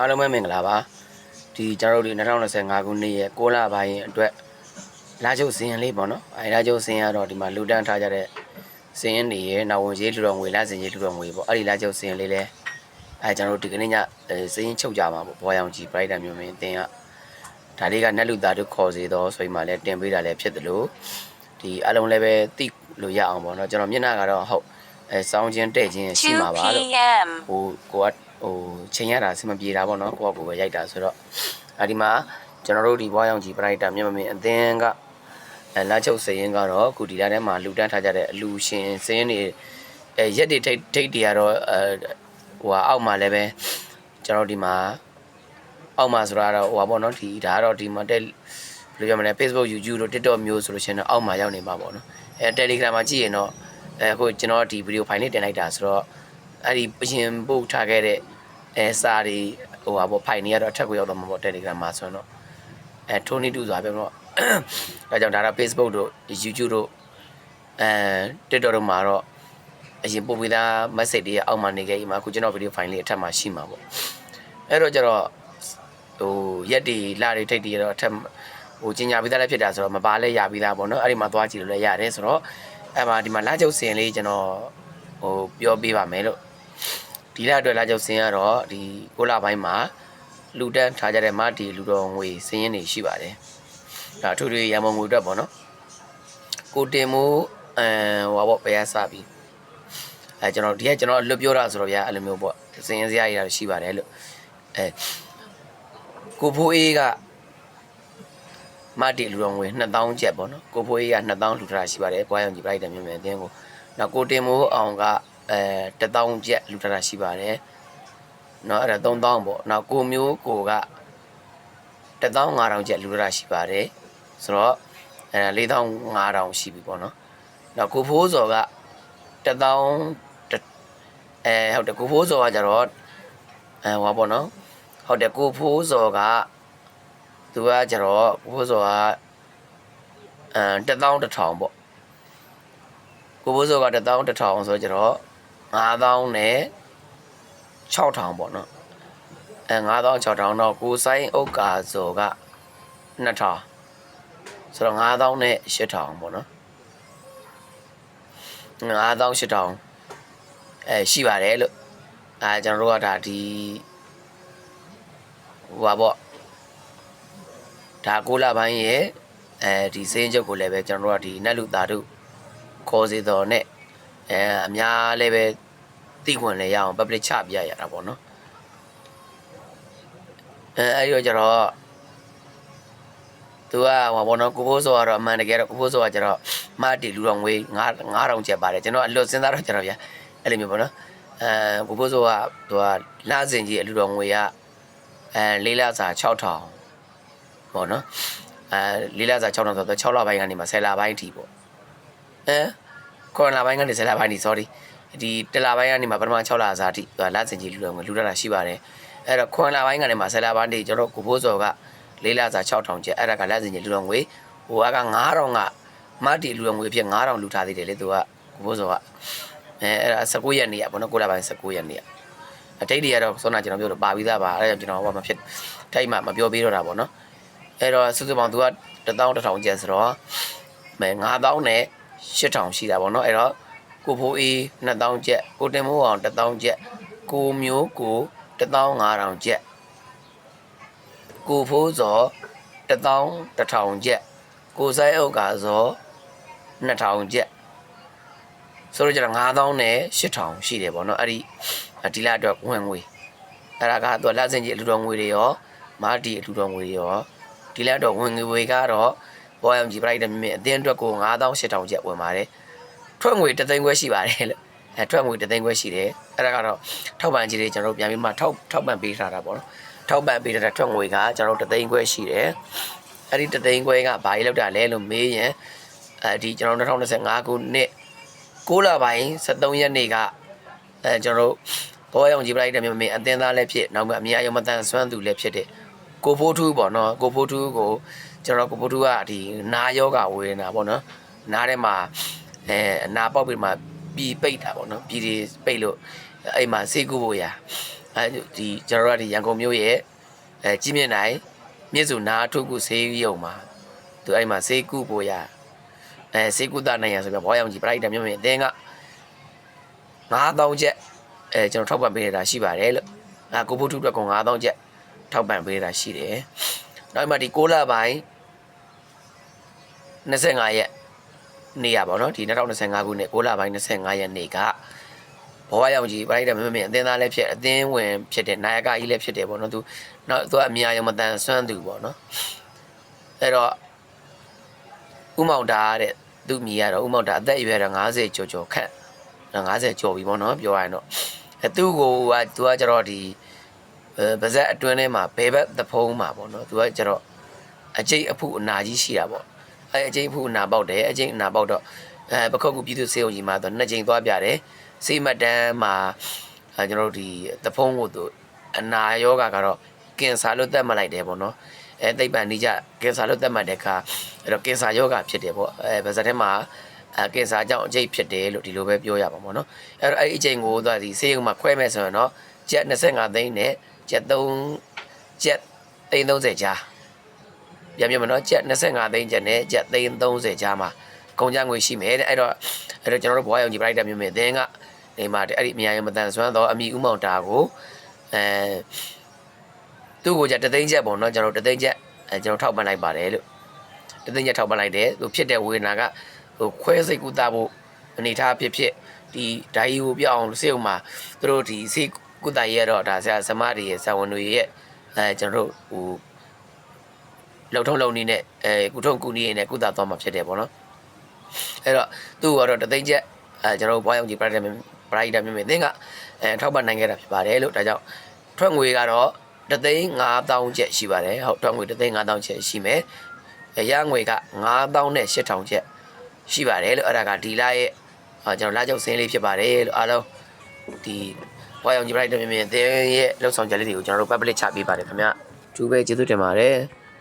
အားလုံးပဲမင်္ဂလာပါဒီကျွန်တော်တို့ဒီ2025ခုနှစ်ရဲ့6လပိုင်းအတွက်လာချုပ်စင်ရင်လေးပေါ့နော်အဲလာချုပ်စင်ရတော့ဒီမှာလူတန်းထားကြတဲ့စင်ရင်တွေရဲ့နောက်ဝင်ရေးလူတော်ငွေလာစင်ရေးလူတော်ငွေပေါ့အဲ့ဒီလာချုပ်စင်ရင်လေးလဲအဲကျွန်တော်တို့ဒီကနေ့ညအဲစင်ရင်ချုပ်ကြမှာပေါ့ဘောရောင်ကြီး brighter မျိုးမင်းတင်ကဒါလေးကနက်လူသားတို့ခေါ်စေတော့ဆိုပြီးမှလဲတင်ပေးတာလဲဖြစ်တယ်လို့ဒီအလုံးလည်းပဲတိလို့ရအောင်ပေါ့နော်ကျွန်တော်မျက်နှာကတော့ဟုတ် အဲစောင်းချင်းတဲ့ချင်းရှိမှာပါ2လို့ p.m. ဟိုကိုကဟိုချိန်ရတာအဆင်မပြေတာပေါ့နော်ကိုကကိုပဲရိုက်တာဆိုတော့အဲဒီမှာကျွန်တော်တို့ဒီဘွားရောင်ကြီးပရိုက်တာမြန်မာမင်းအသင်းကအဲလာချုပ်စရင်ကတော့အခုဒီလာထဲမှာလူတန်းထားကြတဲ့အလူရှင်စရင်တွေအဲရက်တွေထိတ်ထိတ်တွေကတော့အဲဟိုဟာအောက်မှာလည်းပဲကျွန်တော်ဒီမှာအောက်မှာဆိုတာတော့ဟိုဟာပေါ့နော်ဒီဒါကတော့ဒီမှာတက်ဘယ်လိုပြောမလဲ Facebook YouTube တို့ TikTok မျိုးဆိုလို့ရှိရင်တော့အောက်မှာရောက်နေမှာပေါ့နော်အဲ Telegram မှာကြည့်ရင်တော့ အဲအခုကျွန်တော်ဒီဗီဒီယိုဖိုင်လေးတင်လိုက်တာဆိုတော့အဲ့ဒီပရှင်ပို့ထားခဲ့တဲ့အဲစာတွေဟိုပါပေါ့ဖိုင်တွေကတော့အထက်ကိုရောက်တော့မှာပေါ့ Telegram မှာဆိုတော့အဲထိုးနေတူဆိုတာပြောတော့ဒါကြောင့်ဒါတော့ Facebook တို့ YouTube တို့အဲ TikTok တို့မှာတော့အရင်ပို့ပေးသား message တွေအောက်မှာနေခဲ့ပြီးမှအခုကျွန်တော်ဗီဒီယိုဖိုင်လေးအထက်မှာရှိမှာပေါ့အဲ့တော့ကျတော့ဟိုရက်တွေလတွေထိတ်တွေတော့အထက်ဟိုကျင်ညာပြီးသားလည်းဖြစ်တာဆိုတော့မပါလဲရပြီးသားပေါ့နော်အဲ့ဒီမှာသွားကြည့်လို့လည်းရတယ်ဆိုတော့ အဲ့မှာဒီမှာလာချုပ်စင်လေးကျွန်တော်ဟိုပြောပြပါမယ်လို့ဒီလအတွက်လာကြောက်စင်းကတော့ဒီကိုလပိုင်းမှာလူတန်းထားကြတဲ့မတီလူတော်ငွေစင်းရင်တွေရှိပါတယ်။ဒါအထူးထွေရံမုံငွေအတွက်ပေါ့နော်။ကိုတင်မိုးအဲဟိုပါပေါ့ဘယ်ရစပြီ။အဲကျွန်တော်ဒီကကျွန်တော်လွတ်ပြောတာဆိုတော့ဗျာအဲ့လိုမျိုးပေါ့စင်းရင်စရာကြီးတာရှိပါတယ်လို့အဲကိုဖိုးအေးက မတီလူတော်ငွေ2000ကျပ်ပေါ့နော်ကိုဖိုးကြီးက2000လူထားရှိပါတယ်ဘွားရောင်ကြီးပြလိုက်တယ်မြန်မြန်အတင်းကိုနောက်ကိုတင်မိုးအောင်ကအဲ1000ကျပ်လူထားရှိပါတယ်နော်အဲ့ဒါ3000ပေါ့နောက်ကိုမျိုးကိုက15000ကျပ်လူထားရှိပါတယ်ဆိုတော့အဲ4500ရှိပြီပေါ့နော်နောက်ကိုဖိုးစော်က1000အဲဟုတ်တယ်ကိုဖိုးစော်ကကြတော့အဲဟောပေါ့နော်ဟုတ်တယ်ကိုဖိုးစော်က သူကကြတော့ကိုဖိုးစော်ကအဲ1000 1000ပေါ့။ကိုဖိုးစော်က1000 1000ဆိုကြတော့9000နဲ့6000ပေါ့နော်အဲ9000 6000တော့ကိုဆိုင်ဥက္ကာဇော်က2000ဆိုတော့9000နဲ့8000ပေါ့နော်9000 8000အဲရှိပါတယ်လို့အဲကျွန်တော်တို့ကဒါဒီဟိုပါပေါ့ ဒါကိုလာပိုင်းရဲ့အဲဒီစင်းချုပ်ကိုလည်းပဲကျွန်တော်တို့ကဒီနတ်လူသားတို့ခေါ်စီတော်နဲ့အဲအများလည်းပဲသိခွင့်လည်းရအောင် public ချပြရတာပေါ့နော်အဲအဲ့ဒီတော့ကျတော့သူကဟောဘောနော်ကိုဖိုးဆိုကတော့အမှန်တကယ်တော့ကိုဖိုးဆိုကကျတော့မတီလူတော်ငွေ9 9000ကျပ်ပါတယ်ကျွန်တော်အလွတ်စဉ်းစားတော့ကျတော့ဗျာအဲ့လိုမျိုးပေါ့နော်အဲကိုဖိုးဆိုကသူကလာစင်ကြီးအလူတော်ငွေကအဲလေးလစာ6000 ပေါ့နော်အဲလေးလစာ6လဆိုတော့6လပိုင်းကနေမှ10လပိုင်းအထိပေါ့အဲကိုရိုနာပိုင်းကနေ10လပိုင်းဒီ sorry ဒီတလပိုင်းကနေမှပထမ6လစာအထိလစင်ကြီးလူတော်ငွေလူတတာရှိပါတယ်အဲ့တော့ကိုရိုနာပိုင်းကနေမှ10လပိုင်းတိကျွန်တော်ကိုဘိုးစော်ကလေးလစာ6000ကျပ်အဲ့ဒါကလစင်ကြီးလူတော်ငွေဟိုက9000ကမတ်တီလူတော်ငွေအဖြစ်9000လူထားသေးတယ်လေသူကကိုဘိုးစော်ကအဲအဲ့ဒါ19ရက်နေ့ကဘောနော်ကိုလပိုင်း19ရက်နေ့ကအတိတ်တွေကတော့စောနာကျွန်တော်ပြောလို့ပါပြီးသားပါအဲ့ဒါကျွန်တော်ဟောမှဖြစ်တိုက်မှမပြောပေးတော့တာပေါ့နော် အဲ့တော့စုစုပေါင်းသူက1000 1000ကျပ်ဆိုတော့မဲ9000နဲ့8000ရှိတာပေါ့နော်အဲ့တော့ကိုဖိုးအေး2000ကျပ်ကိုတင်မိုးအောင်1000ကျပ်ကိုမျိုးကို15000ကျပ်ကိုဖိုးစော1000 1000ကျပ်ကိုဆိုင်ဥက္ကာစော2000ကျပ်ဆိုတော့ကျတော့9000နဲ့8000ရှိတယ်ပေါ့နော်အဲ့ဒီဒီလအတွက်ဝင်ငွေအဲ့ဒါကသူလက်စင်ကြီးအလူတော်ငွေတွေရောမာတီအလူတော်ငွေတွေရော ဒီလအတွက်ဝင်ငွေကတော့ဘောယံကြီးပြလိုက်တဲ့မြင်အတင်းအတွက်ကို9000 8000ကျပ်ဝင်ပါတယ်ထွက်ငွေတသိန်းခွဲရှိပါတယ်လို့အဲထွက်ငွေတသိန်းခွဲရှိတယ်အဲ့ဒါကတော့ထောက်ပံ့ကြီးတွေကျွန်တော်တို့ပြန်ပြီးမှထောက်ထောက်ပံ့ပေးထားတာပေါ့နော်ထောက်ပံ့ပေးထားတဲ့ထွက်ငွေကကျွန်တော်တို့တသိန်းခွဲရှိတယ်အဲ့ဒီတသိန်းခွဲကဘာကြီးလောက်တာလဲလို့မေးရင်အဲဒီကျွန်တော်2025ခုနှစ်6လပိုင်း73ရက်နေ့ကအဲကျွန်တော်တို့ဘောရောင်ကြီးပလိုက်တဲ့မြမင်းအတင်းသားလည်းဖြစ်နောက်မှအများအယုံမတန်ဆွမ်းသူလည်းဖြစ်တဲ့ ကိုဖိုးထူးပေါ့နော်ကိုဖိုးထူးကိုကျွန်တော်ကိုဖိုးထူးကဒီနာယောဂဝေဒနာပေါ့နော်နားထဲမှာအဲအနာပေါက်ပြီးမှပြီပိတ်တာပေါ့နော်ပြီတွေပိတ်လို့အိမ်မှာဆေးကုဖို့ရအဲဒီကျွန်တော်တို့ကဒီရန်ကုန်မြို့ရဲ့အဲကြီးမြင့်နိုင်မြစ်စုနာထုကုဆေးရုံမှာသူအဲ့မှာဆေးကုဖို့ရအဲဆေးကုသနိုင်ရဆိုပြီးဘောရောင်ကြီးပရိုက်တာမြို့မြင့်အသင်းက9000ကျပ်အဲကျွန်တော်ထောက်ပံ့ပေးနေတာရှိပါတယ်လို့အဲကိုဖို့ထုအတွက်ကောင်9000ကျပ် ထောက်ပံ့ပေးနေတာရှိတယ်နောက်မှဒီ6လပိုင်း25ရက်နေ့ရပါတော့ဒီ2025ခုနှစ်6လပိုင်း25ရက်နေ့ကဘောရောင်ကြီးပရိုက်တာမြို့မြင့်အသင်းသားလည်းဖြစ်အသင်းဝင်ဖြစ်တဲ့နာယကကြီးလည်းဖြစ်တယ်ပေါ့နော်သူနောက်သူကအများရောမတန်ဆွမ်းသူပေါ့နော်အဲ့တော့ဥမောင်တာတဲ့သူ့မိရတော့ဥမောင်တာအသက်အရွယ်တော့90ကျော်ကျော်ခန့်90ကျော်ပြီပေါ့နော်ပြောရရင်တော့အဲသူ့ကိုကသူကကျတော့ဒီအဲ ပါဇက်အတွင်းထဲမှာဘဲဘက်သဖုံးမှာပေါ့နော်သူကကျတော့အကျိတ်အဖုအနာကြီးရှိတာပေါ့အဲအကျိတ်အဖုအနာပေါက်တယ်အကျိတ်အနာပေါက်တော့အဲပခုတ်ကူပြည်သူစေုံကြီးမှာတော့နှစ်ကြိမ်သွားပြတယ်စေးမတန်းမှာအဲကျွန်တော်တို့ဒီသဖုံးကိုသူအနာယောဂါကတော့ကင်ဆာလို့သတ်မှတ်လိုက်တယ်ပေါ့နော်အဲသိပ္ပံနိကြကင်ဆာလို့သတ်မှတ်တဲ့အခါအဲ့တော့ကင်ဆာယောဂါဖြစ်တယ်ပေါ့အဲပါဇက်ထဲမှာအဲကင်ဆာကြောင့်အကျိတ်ဖြစ်တယ်လို့ဒီလိုပဲပြောရပါမှာเนาะအဲ့တော့အဲ့ဒီအကျိတ်ကိုသွားဒီဆေးရုံမှာခွဲမဲ့ဆိုရင်တော့ကျက်25သိန်းနဲ့ ကျက်3ကျက်သိန်း30ကြားပြန်ပြမနော်ကျက်25သိန်းကျက်နဲ့ကျက်သိန်း30ကြားမှာကုန်ကြငွေရှိမယ်တဲ့အဲ့တော့အဲ့တော့ကျွန်တော်တို့ဘွားရောင်ကြီးပရိုက်တာမျိုးမြင်အသင်းကနေမှာအဲ့ဒီအများကြီးမတန်ဆွမ်းတော့အမိဥမောင်တာကိုအဲသူ့ကိုじゃတသိန်းချက်ပေါ့နော်ကျွန်တော်တသိန်းချက်အဲကျွန်တော်ထောက်ပံ့လိုက်ပါတယ်လို့တသိန်းချက်ထောက်ပံ့လိုက်တယ်သူဖြစ်တဲ့ဝေဒနာကဟိုခွဲစိတ်ကူတာဖို့အနေထားဖြစ်ဖြစ်ဒီဓာကြီးကိုပြောင်းအောင်စေုံမှာသူတို့ဒီစိတ် ကူတာရဲ့တော့ဒါဆရာစမတွေရဲ့ဆဝန်တွေရဲ့အဲကျွန်တော်တို့ဟိုလုံထုံးလုံနေနဲ့အဲကုထုံးကူနီနဲ့ကုတာသွားမှာဖြစ်တယ်ပေါ့နော်အဲ့တော့သူ့ကတော့တသိန်းချက်အဲကျွန်တော်တို့ဘွားရောင်ကြီးပရိုက်တာပရိုက်တာမြင်မြင်သင်ကအဲထောက်ပံ့နိုင်ခဲ့တာဖြစ်ပါတယ်လို့ဒါကြောင့်ထွက်ငွေကတော့တသိန်း5000ကျပ်ရှိပါတယ်ဟုတ်ထွက်ငွေတသိန်း5000ကျပ်ရှိမယ်ရငွေက9000နဲ့8000ကျပ်ရှိပါတယ်လို့အဲ့ဒါကဒီလရဲ့အာကျွန်တော်လာကြောက်စင်းလေးဖြစ်ပါတယ်လို့အားလုံးဒီ ဘွားရောင်ကြီးပရိုက်တာမြင်မြင်သင်ရဲ့လှုပ်ဆောင်ချက်လေးတွေကိုကျွန်တော်တို့ public ချပေးပါတယ်ခင်ဗျာကျူးပဲကျေးဇူးတင်ပါတယ်